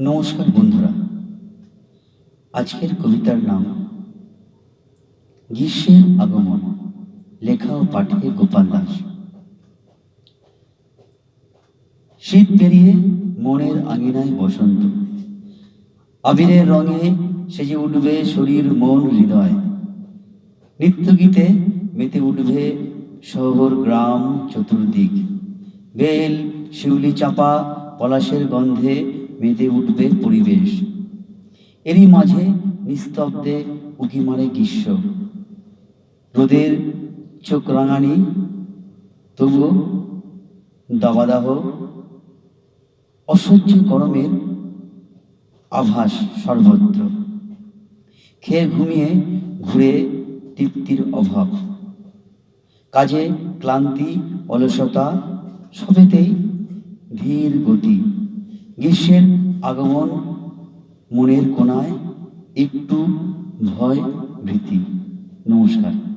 নমস্কার বন্ধুরা। আজকের কবিতার নাম, গ্রীষ্মের আগমন, লেখা ও পাঠে গোপাল দাস। শীত পেরিয়ে মনের আঙিনায় বসন্ত। আবিরের রঙে সেজে উঠবে শরীর, মন, হৃদয়। নৃত্যগীতে মেতে উঠবে শহর, গ্রাম, চতুর্দিক। বেল, শিউলি চাপা, পলাশের গন্ধে মেতে উঠবে পরিবেশ। এরই মাঝে নিস্তব্ধে উকি মারে গ্রীষ্ম। রোদের চোখ রাঙানি তবুও দাবাদাহ, অসহ্য গরমের আভাস সর্বত্র। খেয়ে ঘুমিয়ে ঘুরে তৃপ্তির অভাব। কাজে ক্লান্তি, অলসতা, সবেতেই ধীর গতি। গ্রীষ্মের আগমন মনের কোনায় একটু ভয় ভীতি। নমস্কার।